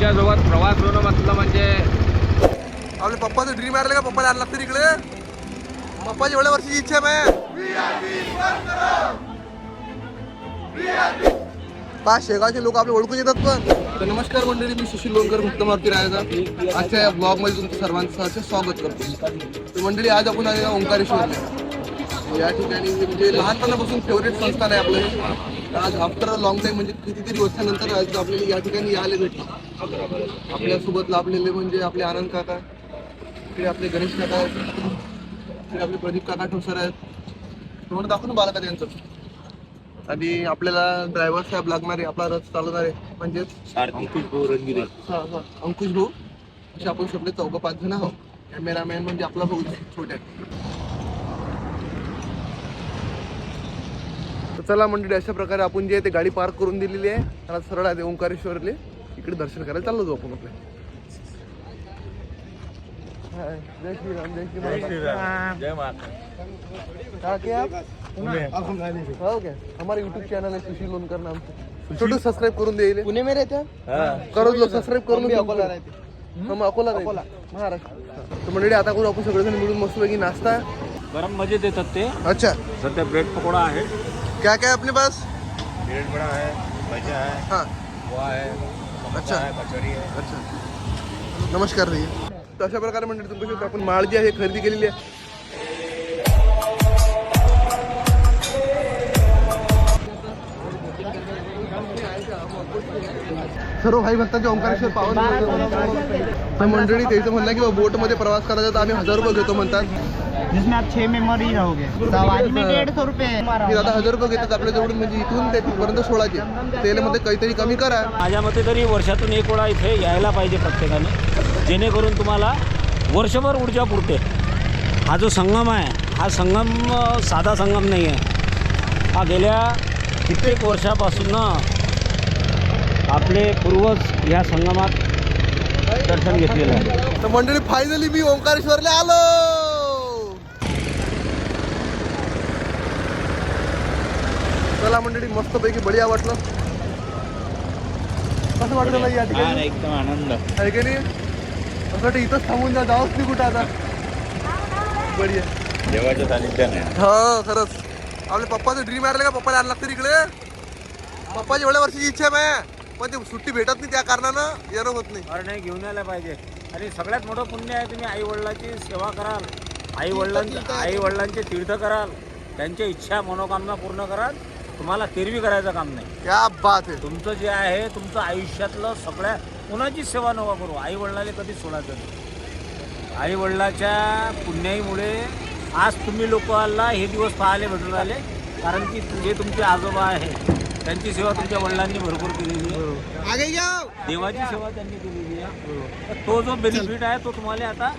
तुमच्यासोबत प्रवास होणं म्हटलं म्हणजे आपल्या पप्पाचं ड्रीम आहे का? पप्पाला आणला तरी इकडे. पप्पाची एवढ्या वर्षाची इच्छा आहे पाच शेगावचे लोक आपले ओळखून येतात पण. तर नमस्कार मंडळी मी सुशील लोणकर मुक्त मारुती रायचा आजच्या या ब्लॉगमध्ये तुमचं सर्वांचं स्वागत करतो. तर मंडळी आज आपण आलेला ओंकारेश्वर. या ठिकाणी म्हणजे लहानपणापासून फेवरेट संस्थान आहे आपलं. आज आफ्टर लॉंग टाईम म्हणजे कितीतरी वर्षानंतर आज आपल्याला या ठिकाणी यायला भेटलं. आपल्यासोबत लाभलेले म्हणजे आपले आनंद काका इकडे आपले गणेश काका आहेत इकडे आपले प्रदीप काका ठोसर आहेत. तुम्हाला दाखवून बालका त्यांचं? आणि आपल्याला ड्रायव्हर साहेब लागणारे आपला रथ चालवणारे म्हणजेच अंकुश भाऊ रंगिरे हा, हा, अंकुश भाऊ. असे आपण सगळे चौघ पाच जण आहोत. कॅमेरामॅन म्हणजे आपला भाऊ छोट्या. तर चला मंडळी अशा प्रकारे आपण जे आहे ते गाडी पार्क करून दिलेली आहे. त्याला सरळ आहे ओंकारेश्वरले इकडे दर्शन करायला चाललो जाऊ आपण आपल्या. हाय, जय श्रीराम जय श्रीराम. जय माता कहाँ के आप? हो हमारे यूट्यूब चैनल है सुशील लोनकर नाम से. छोटू सब्सक्राइब करून देईल पुणे में रहते हैं? करो लो सबस्क्राईब करून. अकोला रहते. हम अकोला अकोला. महाराष्ट्र. तर मंडळी आता करू आपण सगळेजण मिळून मस्तपैकी नाश्ता. गरम मजे देतात ते. अच्छा. सध्या ब्रेड पकोडा आहे. क्या क्या है अपने पास? ब्रेड बडा आहे भजा आहे हाँ. पोहा आहे. अच्छा. कचोरी आहे. अच्छा. नमस्कार भैया तर अशा प्रकारे मंडळी तुमच्या आपण माळ जी आहे खरेदी केलेली आहे. सर्व भाई भक्तांचे ओंकारेश्वर पावन. मंडळी त्याचं म्हणणं आहे की बोटमध्ये प्रवास करायचा तर आम्ही हजार रुपये घेतो म्हणतात. जिसमें आप छह मेंबर ही रहोगे सवारी में डेढ़ सौ रुपए हजार रुपये घेतात आपल्या जवळून म्हणजे इथून ते तिथपर्यंत सोळाचे. त्यामध्ये काहीतरी कमी करा. माझ्या मते तरी वर्षातून एक वेळा इथे यायला पाहिजे प्रत्येकाने. जेणेकरून तुम्हाला वर्षभर ऊर्जा पुरते. हा जो संगम आहे हा संगम साधा संगम नाही आहे. हा गेल्या कित्येक वर्षापासून आपले पूर्वज ह्या संगमात दर्शन घेतलेलं आहे. तर मंडळी फायनली मी ओंकारेश्वरला आलो चला मंडळी मस्त पैकी बढिया वाटलं. कसं वाटलं नाही या ठिकाणी? एकदम आनंद. आहे की नाही? असं वाटतं इथंच थांबून जा जाऊच नाही कुठं आता. बढिया. देवाच्या सानिध्याने. हा खरंच. आपल्या पप्पाचं ड्रीम आहे का? पप्पाला आणला तरी इकडे? पप्पाची एवढ्या वर्षाची इच्छा आहे पण ते सुट्टी भेटत नाही त्या कारणानं येणं होत नाही. अरे नाही घेऊन यायला पाहिजे. आणि सगळ्यात मोठं पुण्य आहे तुम्ही आई वडिलांची सेवा कराल. आई वडिलांची आई वडिलांचे तीर्थ कराल. त्यांच्या इच्छा मनोकामना पूर्ण कराल. तुम्हाला तेरवी करायचं काम नाही. क्या बात आहे तुमचं जे आहे तुमचं आयुष्यातलं सगळ्या कुणाची सेवा नका करू. आई वडिलांना कधीच सोडायचं नाही. आई वडिलाच्या पुण्याईमुळे आज तुम्ही लोकांना हे दिवस पाहायला भेटून आले कारण की जे तुमचे आजोबा आहे त्यांची सेवा तुमच्या वडिलांनी भरपूर केलेली आहे. देवाची सेवा त्यांनी केलेली आहे. तर तो जो बेनिफिट आहे तो तुम्हाला आता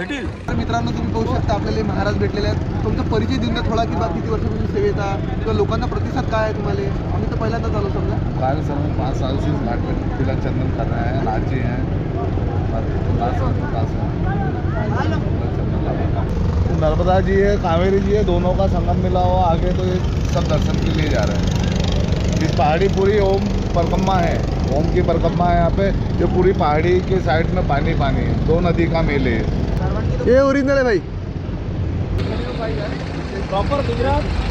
भेटेल. तर मित्रांनो तुम्ही पाहू शकता आपल्याला महाराज भेटलेले आहेत. तुमचा परिचय देऊन द्या थोडा किंवा किती वर्षापासून सेवेत आहात किंवा लोकांना प्रतिसाद काय आहे तुम्हाला? आम्ही तर पहिल्यांदाच आलो समजा. कार्य सर में पाँच साल से इस घाट पर तिलक चंदन हैं लाची हैं हैं तिलक चंदन लगा। तो नर्मदा जी है कावेरी जी है दोनों का संगम मिला हुआ आगे तो ये सब दर्शन के लिए जा रहे हैं. इस पहाड़ी पूरी ओम परिक्रमा है. ओम की परिक्रमा है यहाँ पे ये पूरी पहाड़ी के साइड में पानी पानी है. दो नदी का मेल है. ये। हे ओरिजिनल आहे भाई प्रॉपर गुजरात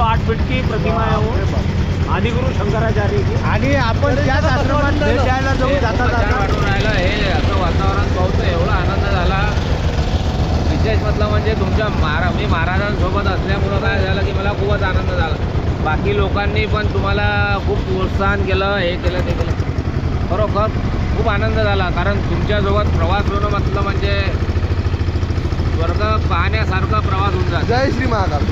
आठ फीट की प्रतिमा आहे हो. आदिगुरु शंकराचार्य आणि आपण त्याच आश्रमात भेट द्यायला जाऊ जाता वाटून राहिलं. हे असं वातावरण पाहून एवढा आनंद झाला. विशेष म्हटलं म्हणजे तुमच्या महारा मी महाराजांसोबत असल्यामुळं काय झालं की मला खूपच आनंद झाला. बाकी लोकांनी पण तुम्हाला खूप प्रोत्साहन केलं हे केलं ते केलं. खरोखर खूप आनंद झाला. कारण तुमच्यासोबत प्रवास होणं म्हटलं म्हणजे स्वर्ग पाहण्यासारखा प्रवास होऊन जातो. जय श्री महाकाल.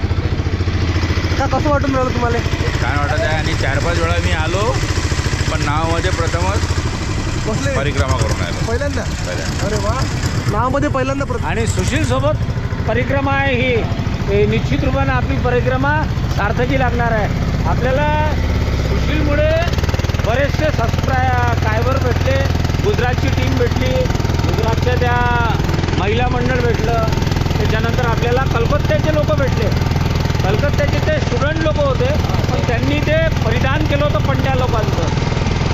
का कसं वाटून राहिलं तुम्हाला? छान वाटत आहे आणि चार पाच वेळा मी आलो पण नावामध्ये प्रथमच बसले परिक्रमा करून आलो पहिल्यांदा? पहिल्यांदा. अरे वा. नावामध्ये पहिल्यांदा प्रत- आणि सुशील सोबत परिक्रमा आहे ही. हे निश्चित रूपाने आपली परिक्रमा सार्थकी लागणार आहे. आपल्याला सुशीलमुळे बरेचसे सबस्क्राय कायवर भेटले गुजरातची टीम भेटली गुजरातच्या त्या महिला मंडळ भेटलं त्याच्यानंतर आपल्याला कलकत्त्याचे लोक भेटले. कलकत्त्याचे ते स्टुडंट लोक होते पण त्यांनी ते परिधान केलं होतं पंड्या लोकांचं.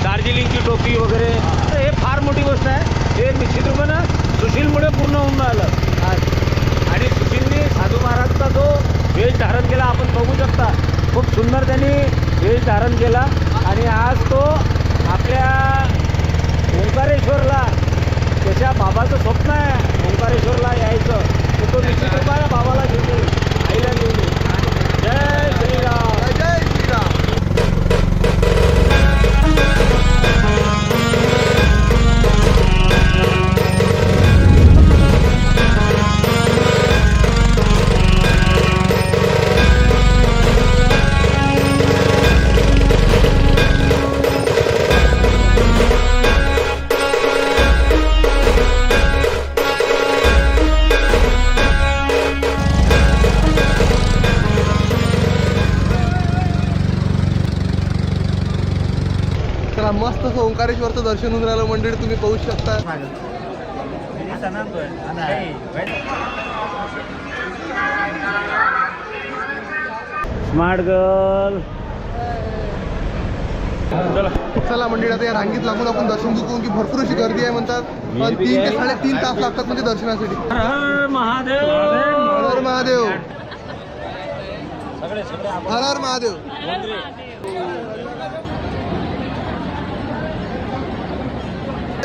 दार्जिलिंगची टोपी वगैरे. तर हे फार मोठी गोष्ट आहे. हे निश्चित रूपानं सुशीलमुळे पूर्ण होऊन राहिलं. आज आणि सुशीलने साधू महाराजचा जो वेश धारण केला आपण बघू शकता खूप सुंदर त्यांनी वेश धारण केला. आणि आज तो आपल्या ओंकारेश्वरला त्याच्या बाबाचं स्वप्न आहे ओंकारेश्वरला यायचं. तर तो निश्चित रूपानं बाबाला घेऊन आईला घेऊन चला मस्त असं ओंकारेश्वरचं दर्शन होऊन राहिलं मंडळी तुम्ही पाहू शकता. Smart girl. चला. मंडळी आता या रांगीत लागून आपण दर्शन घेऊ की भरपूर अशी गर्दी आहे म्हणतात. पण तीन ते साडेतीन तास लागतात म्हणजे दर्शनासाठी. हर हर महादेव. हर हर महादेव. हर हर महादेव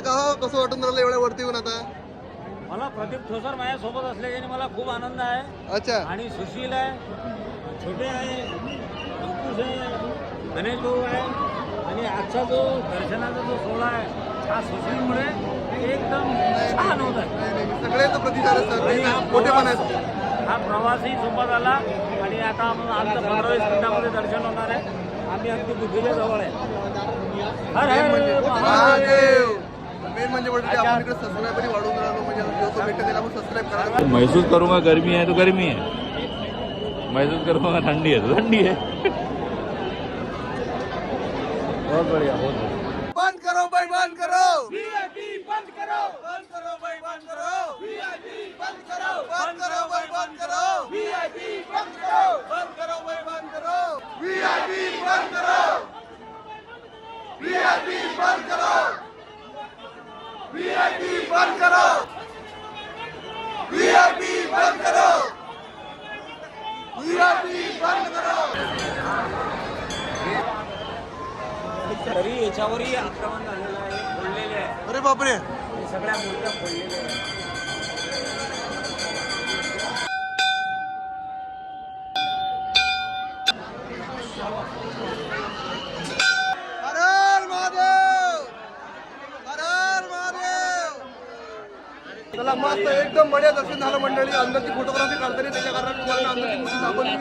का हो, कसं वाटून राहिलं एवढ्या वरती येऊन आता? मला प्रदीप ठोसर माझ्यासोबत असल्याने मला खूप आनंद आहे. अच्छा. आणि सुशील आहे छोटे आहे अंकुश आहे गणेश भाऊ आहे आणि आजचा जो दर्शनाचा जो सोहळा आहे हा सुशीलमुळे एकदम छान होत आहे. सगळे तर प्रतिसाद आणि हा मोठे पण प्रवास- आहेत हा प्रवासही सोपा झाला. आणि आता आपण आमचं पंधरा वीस मिनिटामध्ये दर्शन होणार आहे. आम्ही अगदी बुद्धीच्या जवळ आहे. हर मेन हर महादेव. महादेव. मेन म्हणजे म्हणजे आपण इकडे सबस्क्रायबरही वाढवून राहिलो म्हणजे लोक भेटते त्याला आपण सबस्क्राईब करा. महसूस करूँगा गर्मी है तो गर्मी है महसूस करूँगा ठंडी है तो ठंडी है बहुत बढ़िया बहुत बढ़िया. बंद करो भाई बंद करो. बंद करो. बंद करो भाई बंद करो. बंद करो. बंद करो भाई बंद करो. बंद करो. बंद करो भाई बंद करो. वीआईपी बंद करो. वीआईपी बंद करो वीआईपी बंद करो. वीआईपी बंद करो. वीआईपी बंद करो. तरी याच्यावरही आक्रमण झालेलं आहे बोललेले आहे. अरे बापरे. सगळ्या मूर्त्या फोडलेल्या आहेत. चला मस्त एकदम बढिया दर्शन झालं मंडळी. अंदरची फोटोग्राफी काढताना त्याच्या कारण तुम्हाला अंदरची मुली दाखवली.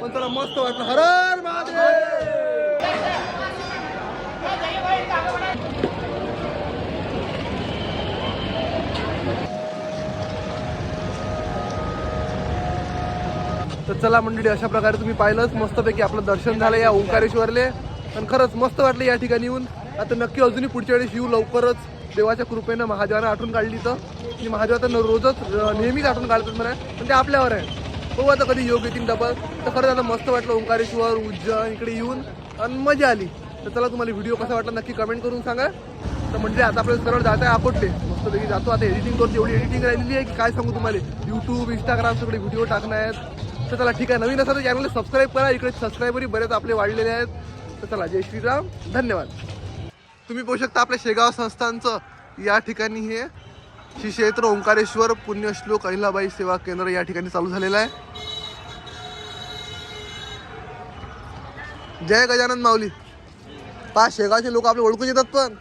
पण चला मस्त वाटलं. हर महादेव. तर चला मंडळी अशा प्रकारे तुम्ही पाहिलंच. मस्तपैकी आपलं दर्शन झालं या ओंकारेश्वरले. पण खरंच मस्त वाटलं या ठिकाणी येऊन. आता नक्की अजूनही पुढच्या वेळेस येऊ लवकरच. देवाच्या कृपेनं महादेवानं आठवण काढली तर. की महादेव आता न- रोजच नेहमीच आठवण काढतात म्हणा. पण ते आपल्यावर आहे. बघू आता कधी योग येतील डबल. तर खरंच आता मस्त वाटलं ओंकारेश्वर उज्जैन इकडे येऊन आणि मजा आली. तर चला तुम्हाला व्हिडिओ कसा वाटला नक्की कमेंट करून सांगा. तर म्हणजे आता आपल्याला सरळ जात आहे अकोटले मस्तपैकी जातो. आता एडिटिंग करतो. एवढी एडिटिंग राहिलेली आहे की काय सांगू तुम्हाला? यूट्यूब इंस्टाग्राम सगळे व्हिडिओ टाकणार आहेत. तर चला ठीक आहे. नवीन असं तर चॅनलला सबस्क्राईब करा. इकडे सबस्क्रायबरही बरेच आपले वाढलेले आहेत. तर चला. जय श्रीराम. धन्यवाद. तुम्ही पाहू शकता आपल्या शेगाव संस्थांचं या ठिकाणी हे श्री क्षेत्र ओंकारेश्वर पुण्यश्लोक अहिलाबाई सेवा केंद्र या ठिकाणी चालू झालेलं आहे. जय गजानन माऊली. पाच शेगावचे लोक आपले ओळखून येतात पण.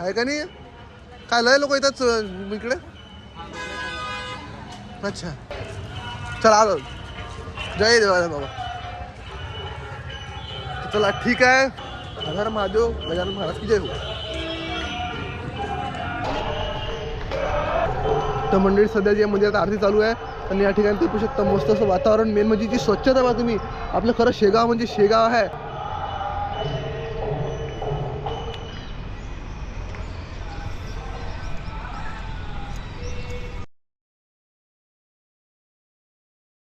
आहे का नाही? काय लय लोक येतात इकडे? अच्छा. चला आलो. जय देवा बाबा. चला ठीक आहे. हर महादेव गजानन महाराज की जय हो. तर मंडळी सध्या जे मंदिरात आरती चालू आहे आणि या ठिकाणी ते शकता मस्त असं वातावरण. मेन म्हणजे जी स्वच्छता बा तुम्ही. आपलं खरं शेगाव म्हणजे शेगाव आहे.